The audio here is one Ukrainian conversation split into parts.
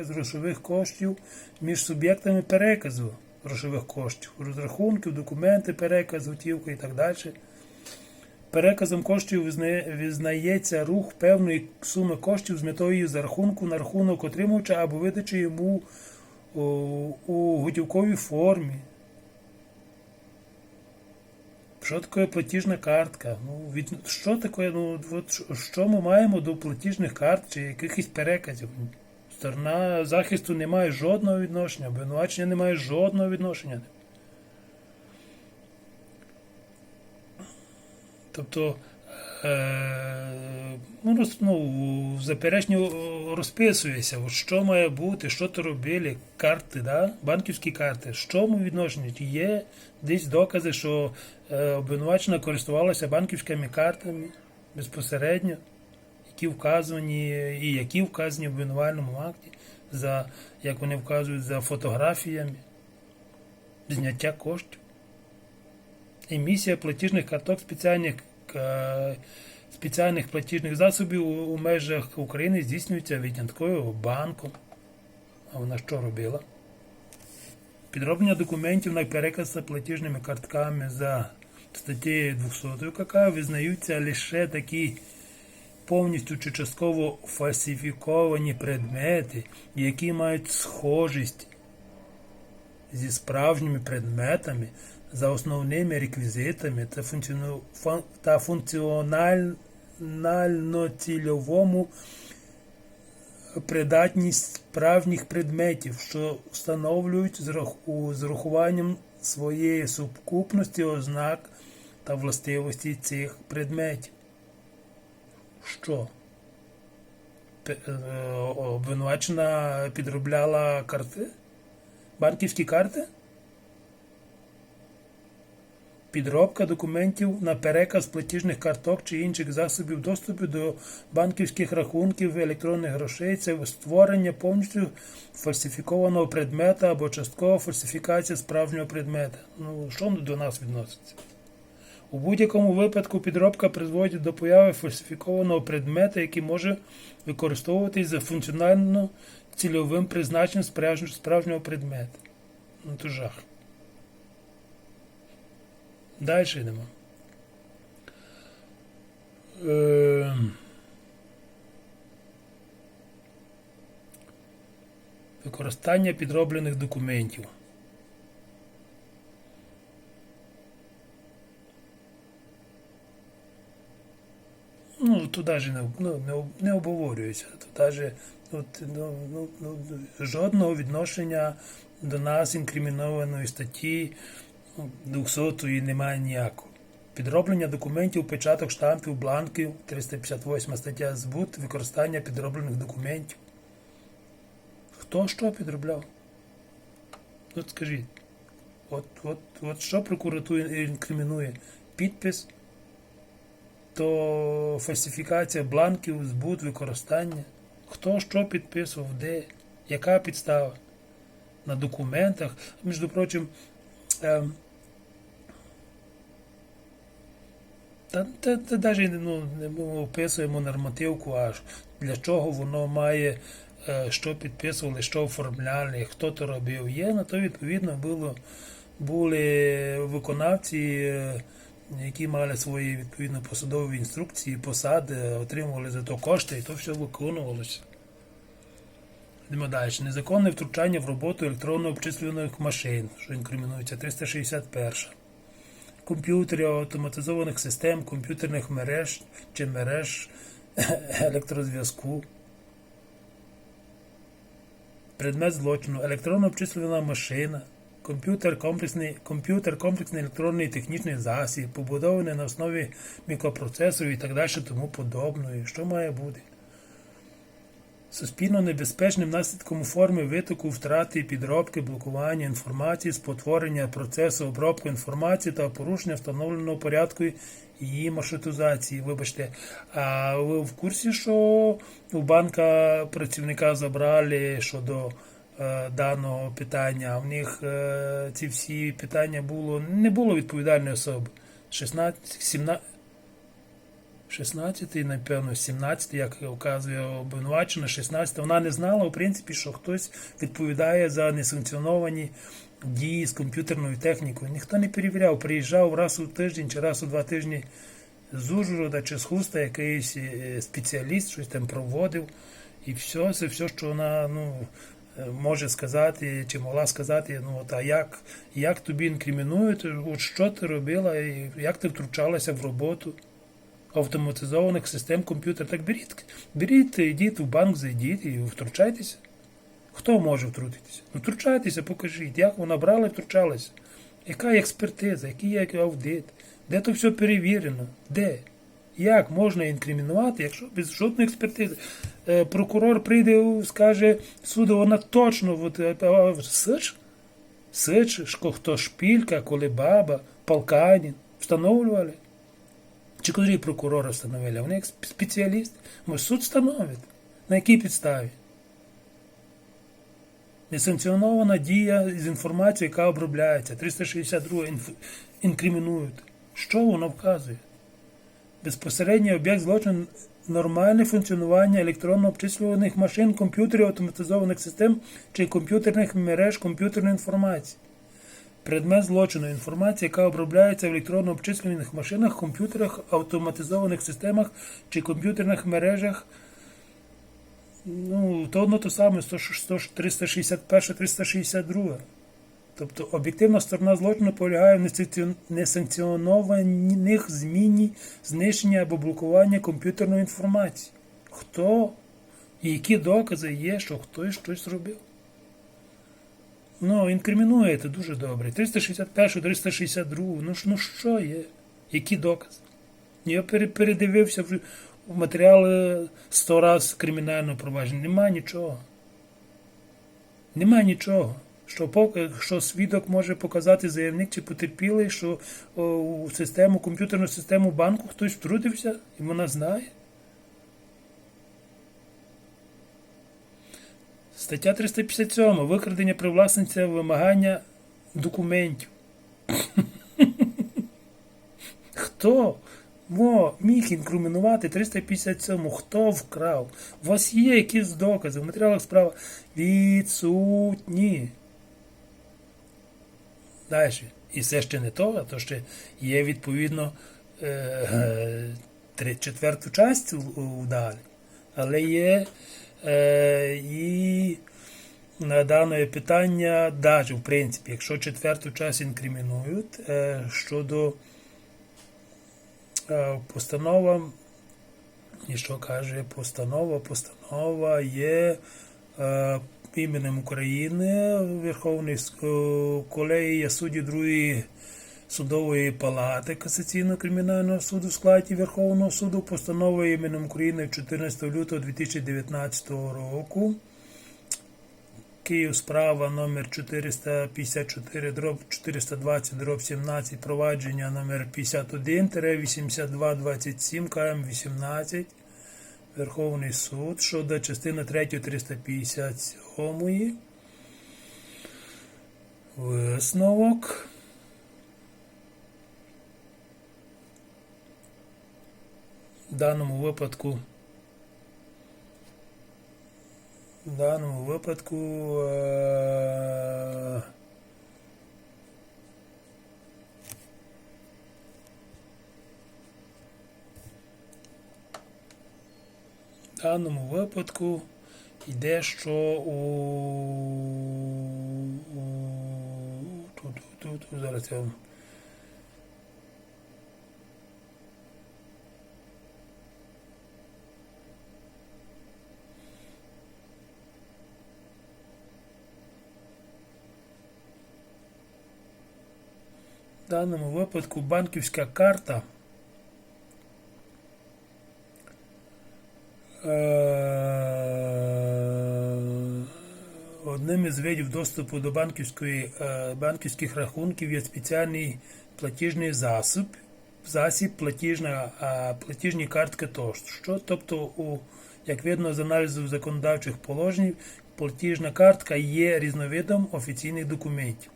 з грошових коштів між суб'єктами переказу грошових коштів, розрахунків, документи, переказ, готівка і так далі. Переказом коштів визнається рух певної суми коштів з метою її зарахунку на рахунок отримувача або видачі йому у готівковій формі. Що таке платіжна картка? Ну, від, що таке, ну, от, що- що ми маємо до платіжних карт чи якихось переказів? Сторона захисту не має жодного відношення, обвинувачення не має жодного відношення. Тобто, е, ну, ну, заперечні розписується, що має бути, що то робили, карти, да? банківські карти, що ми відношення? Є десь докази, що е, обвинувачена користувалася банківськими картами безпосередньо, які вказані, і які вказані в обвинувальному акті, за, як вони вказують, за фотографіями, зняття коштів. Емісія платіжних карток спеціальних, е, спеціальних платіжних засобів у, межах України здійснюється віднятково банком. А вона що робила? Підроблення документів на переказ за платіжними картками за статтею 200 КК визнаються лише такі повністю чи частково фальсифіковані предмети, які мають схожість зі справжніми предметами за основними реквізитами та, функціону- фун- та функціонально-цільовому придатність справжніх предметів, що встановлюють з урахуванням своєї сукупності ознак та властивості цих предметів. Що? Е, Обвинувачена підробляла карти? Банківські карти? Підробка документів на переказ платіжних карток чи інших засобів доступу до банківських рахунків електронних грошей це створення повністю фальсифікованого предмета або часткова фальсифікація справжнього предмета. Ну, що до нас відноситься? У будь-якому випадку підробка призводить до появи фальсифікованого предмета, який може використовуватись за функціонально цільовим призначенням справжнього- предмета. Ну, то жах. Далі йдемо. Е... Використання підроблених документів. Ну, тут навіть не, ну, не, обговорюється. Тут навіть ну, ну, ну, ну, жодного відношення до нас інкримінованої статті 200 немає ніякого. Підроблення документів, печаток, штампів, бланків, 358 стаття збут, використання підроблених документів. Хто що підробляв? От скажіть. От, от, от що прокуратура інкримінує? Підпис, то фальсифікація бланків, збут, використання. Хто що підписував, де, яка підстава? На документах. Між прочим, ем, Та, навіть ну, ми описуємо нормативку, аж для чого воно має, е, що підписували, що оформляли, хто то робив. Є, на то відповідно було, були виконавці, е, які мали свої відповідно посадові інструкції, посади, отримували за то кошти, і то все виконувалося. Йдемо далі. Незаконне втручання в роботу електронно обчислюваних машин, що інкримінується 361 комп'ютерів, автоматизованих систем, комп'ютерних мереж чи мереж електрозв'язку. Предмет злочину, електронно обчислювана машина, комп'ютер комплексний, комп'ютер комплексний електронний технічний засіб, побудований на основі мікропроцесорів і так далі, тому подобної. Що має бути? Суспільно небезпечним наслідком у формі витоку, втрати, підробки, блокування інформації, спотворення процесу обробки інформації та порушення встановленого порядку її маршрутизації. Вибачте, а ви в курсі, що у банка працівника забрали щодо даного питання? В них е, ці всі питання було не було відповідальної особи. 16, 17, 16-й, напевно, 17-й, як вказує обвинувачена, 16 вона не знала, в принципі, що хтось відповідає за несанкціоновані дії з комп'ютерною технікою. Ніхто не перевіряв, приїжджав раз у тиждень чи раз у два тижні з Ужгорода чи з Хуста якийсь е, спеціаліст, щось там проводив. І все, це все, що вона ну, е, може сказати, чи могла сказати, ну от, а як, як тобі інкримінують, от що ти робила, і як ти втручалася в роботу автоматизованих систем комп'ютер. Так беріть, беріть, йдіть в банк, зайдіть і втручайтеся. Хто може втрутитися? Ну, втручайтеся, покажіть, як вона брала і втручалася. Яка експертиза, який є аудит, де то все перевірено? Де? Як можна інкримінувати, якщо без жодної експертизи? Е, прокурор прийде, скаже суду, вона точно от, е, сич? Сич, хто шпілька, коли баба, полканін встановлювали? Чи котрі прокурори встановили? Вони як сп- спеціалісти. Може, суд встановить. На якій підставі? Несанкціонована дія з інформацією, яка обробляється. 362 інф... інкримінують. Що воно вказує? Безпосередній об'єкт злочину нормальне функціонування електронно обчислюваних машин, комп'ютерів, автоматизованих систем чи комп'ютерних мереж комп'ютерної інформації. Предмет злочину інформація, яка обробляється в електронно обчислюваних машинах, комп'ютерах, автоматизованих системах чи комп'ютерних мережах. Ну, то одно то саме 100, 100, 361, 362. Тобто об'єктивна сторона злочину полягає в несанкціон- несанкціонованих зміні, знищення або блокування комп'ютерної інформації. Хто і які докази є, що хтось щось робив? Ну, інкримінуєте дуже добре. 361, 362. Ну, ну що є? Які докази? Я передивився в, матеріали сто раз кримінального провадження. Нема нічого. Нема нічого. Що, що свідок може показати заявник чи потерпілий, що у систему, комп'ютерну систему банку хтось втрутився і вона знає. Стаття 357. Викрадення привласнення вимагання документів. Хто мо, міг інкримінувати 357? Хто вкрав? У вас є якісь докази в матеріалах справи відсутні. Далі. І це ще не то, а то ще є відповідно четверту частину далі. Але є е, і на дане питання, навіть в принципі, якщо четверту часть інкримінують е, щодо е, постанова, і що каже постанова? Постанова є е, іменем України Верховної с- е, колегія судді другої судової палати Касаційного кримінального суду в складі Верховного суду постановою іменем України 14 лютого 2019 року. Київ справа номер 454 дроб 420 дроб 17 провадження номер 51 8227 КМ 18 Верховний суд щодо частини 3 357 висновок. В даному випадку в даному випадку е, в даному випадку йде, що у, у тут, тут, тут, зараз я В даному випадку банківська карта е, одним із видів доступу до банківської, е, банківських рахунків є спеціальний платіжний засіб, засіб платіжна, а, платіжні картки тощо. Тобто, у, як видно з аналізу законодавчих положень, платіжна картка є різновидом офіційних документів.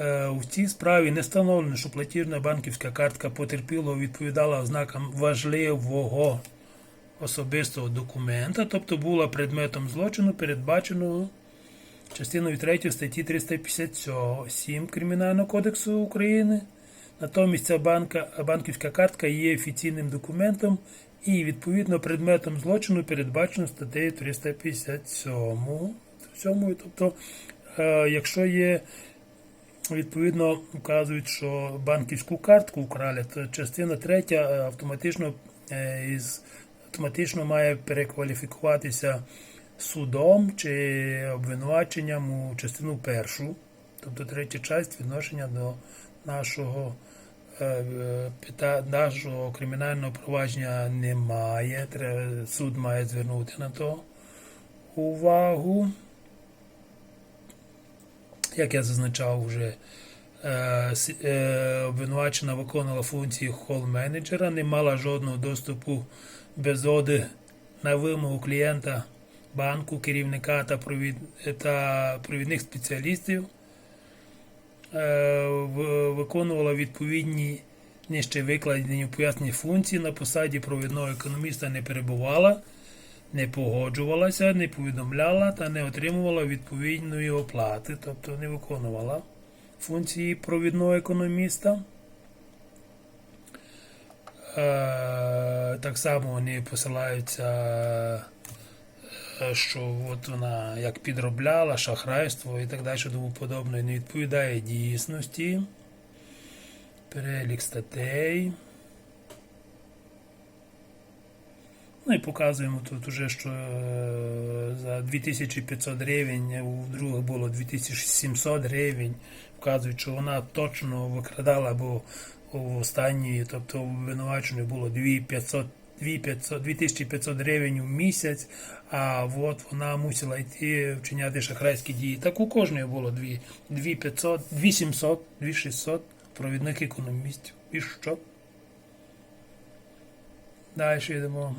Е, У цій справі не встановлено, що платіжна банківська картка потерпілого відповідала ознакам важливого особистого документа, тобто була предметом злочину, передбаченого частиною 3 статті 357 Кримінального кодексу України. Натомість ця банка, банківська картка є офіційним документом і відповідно предметом злочину передбачено статтею 357. Сьомою. Тобто, е, якщо є відповідно вказують, що банківську картку украли, то частина третя е, автоматично е, із автоматично має перекваліфікуватися судом чи обвинуваченням у частину першу, тобто третя часть відношення до нашого е, нашого кримінального провадження немає. Суд має звернути на то увагу. Як я зазначав вже, обвинувачена виконувала функції хол-менеджера, не мала жодного доступу без оди на вимогу клієнта банку, керівника та, провід, та провідних спеціалістів. Е, виконувала відповідні нижче викладені пояснені функції на посаді провідного економіста не перебувала, не погоджувалася, не повідомляла та не отримувала відповідної оплати, тобто не виконувала функції провідного економіста. Е, Так само вони посилаються, е, що от вона як підробляла, шахрайство і так далі, тому подобне, не відповідає дійсності. Перелік статей. Ну і показуємо тут уже, що е, за 2500 гривень, у других було 2700 гривень. Вказують, що вона точно викрадала, або у останньої, тобто у обвинуваченні було 2500 2500 2500 гривень у місяць, а от вона мусила йти вчиняти шахрайські дії. Так у кожної було 2500, 2700, 2600 провідних економістів. І що? Далі йдемо.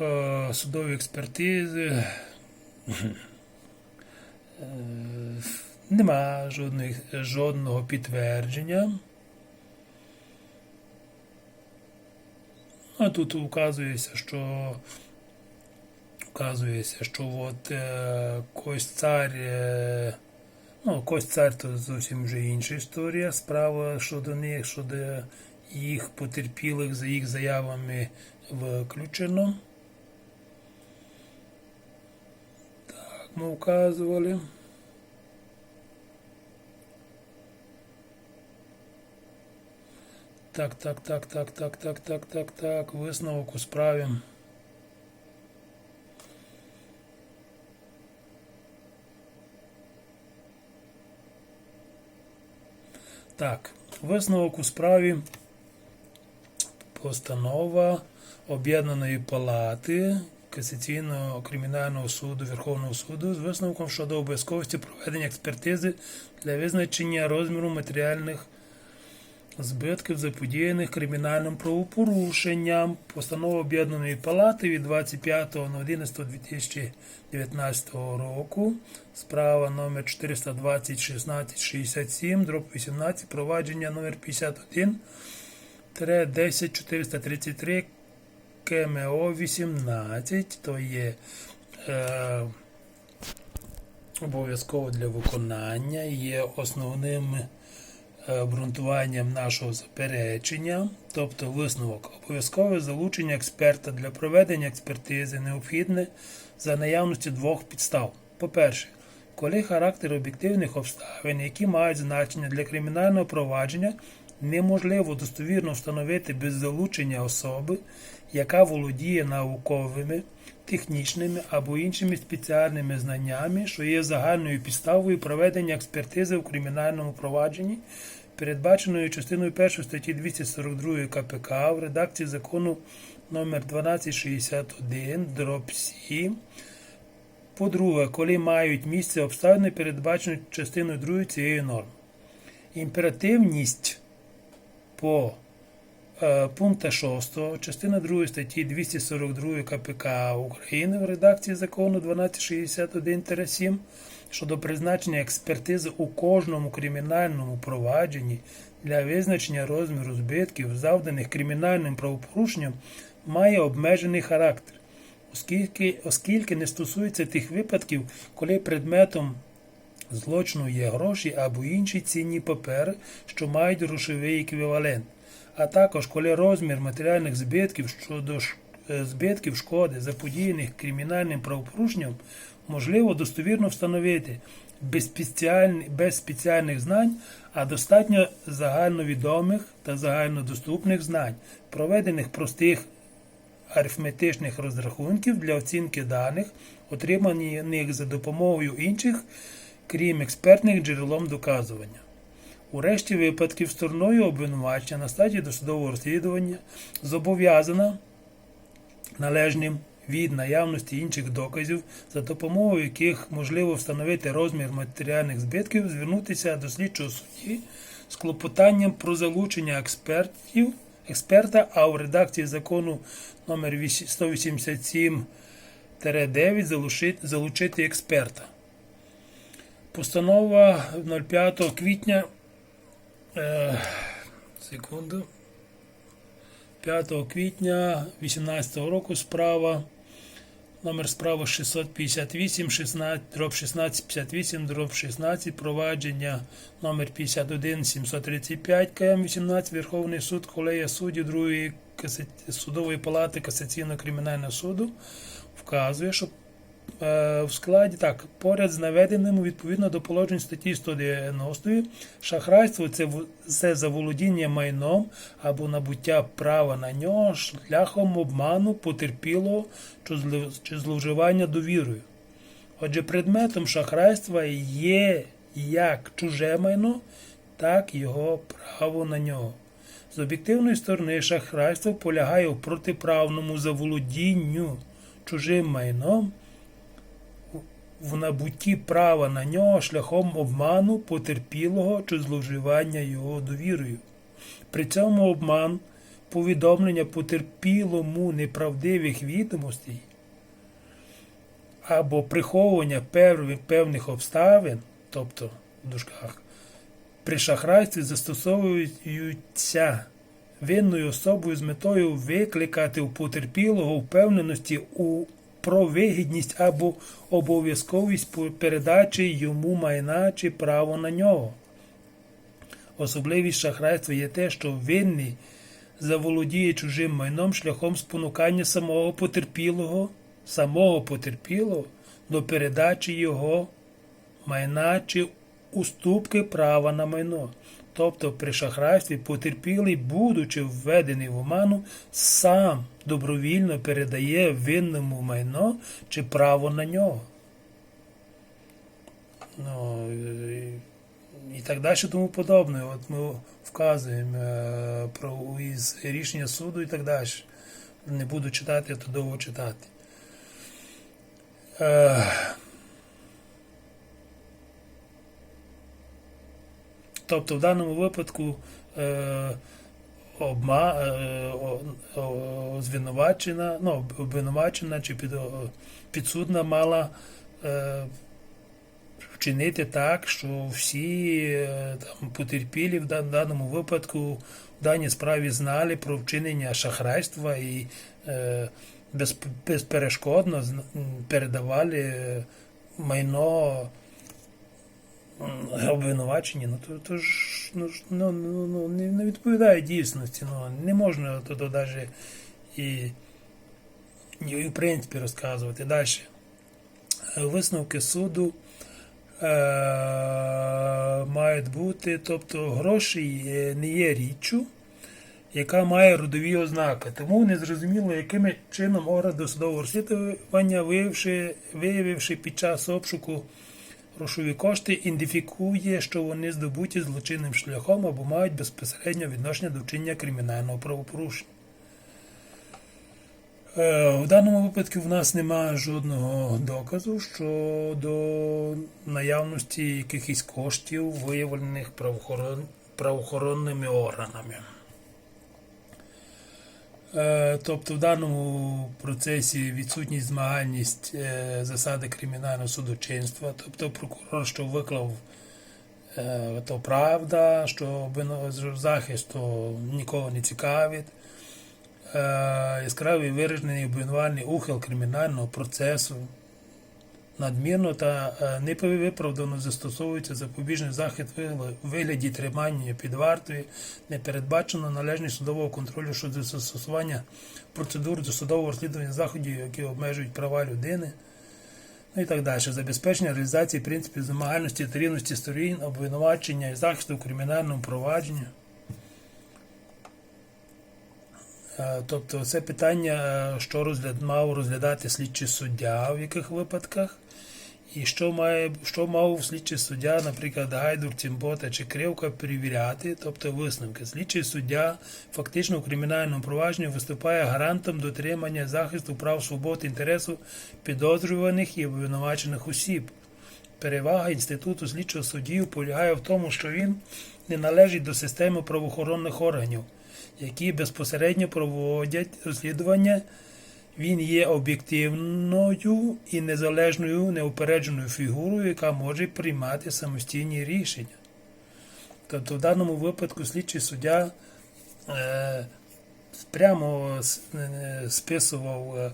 Е, Судові експертизи. Е, Нема жодних, жодного підтвердження. А тут указується, що вказується, що от е, кость цар, е, ну, кость цар то зовсім вже інша історія. Справа щодо них, щодо їх потерпілих за їх заявами виключено. Так, ми вказували. Так, так, так, так, так, так, так, так, так. Висновок у справі. Так, висновок у справі. Постанова Об'єднаної палати Касаційного кримінального суду Верховного суду з висновком щодо обов'язковості проведення експертизи для визначення розміру матеріальних збитків, заподіяних кримінальним правопорушенням. Постанова Об'єднаної палати від 25.11.2019 року. Справа номер 420 16 67, дроб 18, провадження номер 51 10 433 КМО 18, то є е, обов'язково для виконання, є основним е, обґрунтуванням нашого заперечення, тобто висновок обов'язкове залучення експерта для проведення експертизи необхідне за наявності двох підстав. По-перше, коли характер об'єктивних обставин, які мають значення для кримінального провадження, неможливо достовірно встановити без залучення особи, яка володіє науковими, технічними або іншими спеціальними знаннями, що є загальною підставою проведення експертизи у кримінальному провадженні, передбаченою частиною 1 статті 242 КПК в редакції закону номер 1261 дроб 7 по-друге, коли мають місце обставини, передбачені частиною 2 цієї норми. Імперативність по пункта 6 частина 2 статті 242 КПК України в редакції закону 1261-7 щодо призначення експертизи у кожному кримінальному провадженні для визначення розміру збитків, завданих кримінальним правопорушенням, має обмежений характер, оскільки, оскільки не стосується тих випадків, коли предметом злочину є гроші або інші цінні папери, що мають грошовий еквівалент, а також коли розмір матеріальних збитків щодо е, збитків шкоди, заподіяних кримінальним правопорушенням, можливо достовірно встановити без спеціальних знань, а достатньо загальновідомих та загальнодоступних знань, проведених простих арифметичних розрахунків для оцінки даних, отриманих за допомогою інших, крім експертних джерелом доказування. У решті випадків стороною обвинувачення на стадії досудового розслідування зобов'язана належним від наявності інших доказів, за допомогою яких можливо встановити розмір матеріальних збитків, звернутися до слідчого судді з клопотанням про залучення експертів, експерта, а у редакції закону номер 187 9 залучити, експерта. Постанова 05 квітня. Е, секунду. 5 квітня 2018 року справа. Номер справи 658 16 дроб 1658 дроб 16 провадження номер 51 735 КМ 18 Верховний суд колегія суддів другої судової палати касаційного кримінального суду вказує, що в складі так, поряд з наведеним відповідно до положень статті 190 шахрайство це, це заволодіння майном або набуття права на нього шляхом обману потерпілого чи зловживання довірою. Отже, предметом шахрайства є як чуже майно, так і його право на нього. З об'єктивної сторони шахрайство полягає в протиправному заволодінню чужим майном в набутті права на нього шляхом обману потерпілого чи зловживання його довірою. При цьому обман, повідомлення потерпілому неправдивих відомостей або приховування певних обставин, тобто в дужках, при шахрайстві застосовуються винною особою з метою викликати у потерпілого впевненості у про вигідність або обов'язковість передачі йому майна чи право на нього. Особливість шахрайства є те, що винний заволодіє чужим майном шляхом спонукання самого потерпілого, самого потерпілого до передачі його майна чи уступки права на майно. Тобто при шахрайстві потерпілий, будучи введений в оману, сам добровільно передає винному майно чи право на нього. Ну, і- так далі тому подобне. От ми вказуємо е, про із рішення суду і так далі. Не буду читати, а то довго читати. Тобто в даному випадку е, обма, е, о, о, звинувачена, ну, обвинувачена чи під, о, підсудна мала е, вчинити так, що всі е, там, потерпілі в даному випадку в даній справі знали про вчинення шахрайства і е, без, безперешкодно передавали майно обвинувачені, ну то, то ж ну, ну, ну, ну, не, відповідає дійсності. Ну, не можна тут навіть і, і в принципі розказувати. Далі. Висновки суду е, мають бути, тобто гроші не є річчю, яка має родові ознаки. Тому незрозуміло, яким чином орган досудового розслідування, виявивши, виявивши під час обшуку грошові кошти, ідентифікує, що вони здобуті злочинним шляхом або мають безпосередньо відношення до вчинення кримінального правопорушення. Е, В даному випадку в нас немає жодного доказу щодо наявності якихось коштів, виявлених правоохорон... правоохоронними органами. Е, Тобто в даному процесі відсутність змагальність е, засади кримінального судочинства, тобто прокурор, що виклав е, то правда, що захист то нікого не цікавить. Яскравий виражений обвинувальний ухил кримінального процесу. Надмірно та е, невиправдано застосовується запобіжний захід в вигляді тримання під вартою, не передбачено належність судового контролю щодо застосування процедур досудового розслідування заходів, які обмежують права людини. Ну і так далі. Забезпечення реалізації принципів вимагальності та рівності сторін, обвинувачення і захисту в кримінальному провадженні. Е, Тобто це питання, е, що розгляд, мав розглядати слідчий суддя, в яких випадках, і що має що мав слідчий суддя, наприклад, Гайдур, Цімбота чи Кривка перевіряти, тобто висновки. Слідчий суддя фактично в кримінальному провадженні виступає гарантом дотримання захисту прав свобод інтересу підозрюваних і обвинувачених осіб. Перевага інституту слідчого суддів полягає в тому, що він не належить до системи правоохоронних органів, які безпосередньо проводять розслідування. Він є об'єктивною і незалежною неупередженою фігурою, яка може приймати самостійні рішення. Тобто в даному випадку слідчий суддя е, прямо е, списував, е,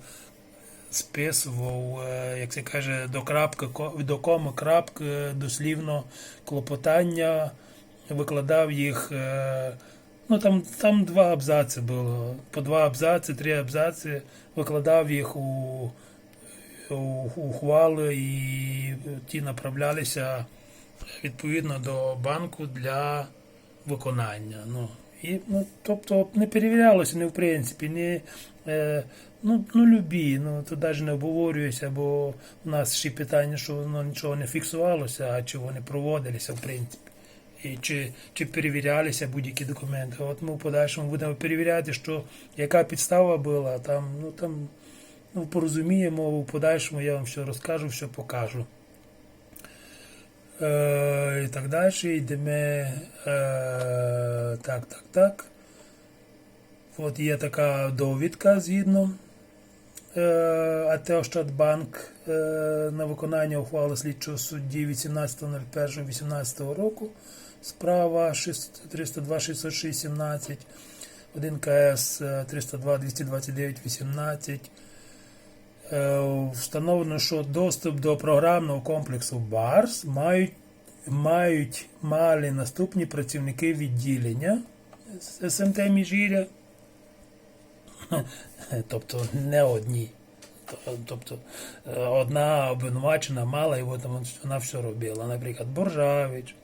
списував, е, як це каже, до крапки, до коми крапки дослівно клопотання, викладав їх. Ну, там, там два абзаци було. По два абзаци, три абзаци. Викладав їх у, ухвали і ті направлялися відповідно до банку для виконання. Ну, і, ну, тобто не перевірялося не в принципі, не, е, ну, ну любі, ну, то навіть не обговорюється, бо у нас ще питання, що воно нічого не фіксувалося, а чи вони проводилися в принципі. І чи, чи перевірялися будь-які документи. От ми в подальшому будемо перевіряти, що яка підстава була, там, ну там ну, порозуміємо, в подальшому я вам все розкажу, все покажу. Е, і так далі. Йдемо. Е, так, так, так. От є така довідка згідно е, АТ Ощадбанк е, на виконання ухвали слідчого судді 18.01.18 року. Справа 302-606-17, 1 КС 302-229-18. Е, Встановлено, що доступ до програмного комплексу БАРС мають, мають мали наступні працівники відділення СМТ Міжгір'я. Тобто не одні. Тобто е, одна обвинувачена мала, і вона все робила. Наприклад, Боржавич,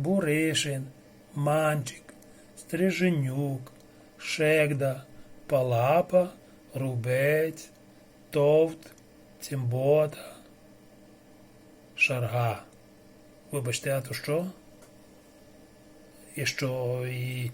Буришин, Манчик, Стриженюк, Шегда, Палапа, Рубець, Товт, Цімбота, Шарга. Вибачте, а то що? І що і